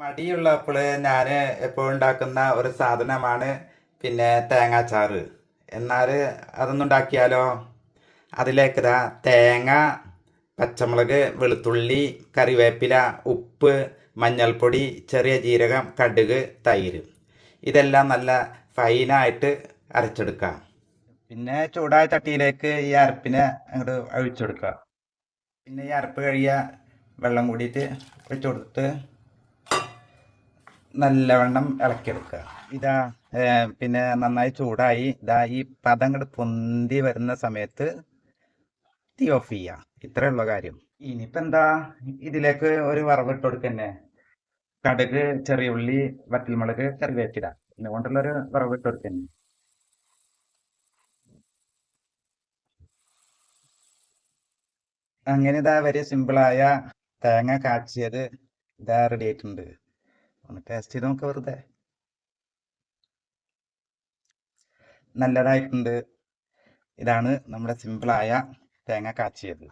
മടിയുള്ളപ്പോൾ ഞാൻ എപ്പോഴും ഉണ്ടാക്കുന്ന ഒരു സാധനമാണ് പിന്നെ തേങ്ങാച്ചാറ്. എന്നാൽ അതൊന്നും ഉണ്ടാക്കിയാലോ അതിലേക്ക് ഇതാ തേങ്ങ പച്ചമുളക് വെളുത്തുള്ളി കറിവേപ്പില ഉപ്പ് മഞ്ഞൾപ്പൊടി ചെറിയ ജീരകം കടുക് തൈര്. ഇതെല്ലാം നല്ല ഫൈനായിട്ട് അരച്ചെടുക്കാം. പിന്നെ ചൂടായ ചട്ടിയിലേക്ക് ഈ അരപ്പിനെ അങ്ങോട്ട് ഒഴിച്ചെടുക്കുക പിന്നെ ഈ അരപ്പ് കഴിയുക വെള്ളം കൂടിയിട്ട് ഒഴിച്ചു കൊടുത്തിട്ട് നല്ലവണ്ണം ഇളക്കിയെടുക്കുക. ഇതാ പിന്നെ നന്നായി ചൂടായി. ഇതാ ഈ പദം അങ്ങോട്ട് പൊന്തി വരുന്ന സമയത്ത് തീ ഓഫ് ചെയ്യുക ഇത്രയുള്ള കാര്യം. ഇനിയിപ്പോൾ എന്താ? ഇതിലേക്ക് ഒരു വറവിട്ട് കൊടുക്കന്നെ. കടുക് ചെറിയ ഉള്ളി വറ്റൽമുളക് കറിവേപ്പില. ഇതിനെ കൊണ്ടുള്ളൊരു വറവിട്ട് കൊടുക്കന്നെ. അങ്ങനെ ഇതാ very സിമ്പിളായ തേങ്ങ കാച്ചിയത് ഇതാ റെഡി ആയിട്ടുണ്ട്. ഒന്ന് ടേസ്റ്റ് ചെയ്ത് നോക്ക വെറുതെ. നല്ലതായിട്ടുണ്ട്. ഇതാണ് നമ്മുടെ സിമ്പിളായ തേങ്ങ കാച്ചിയത്.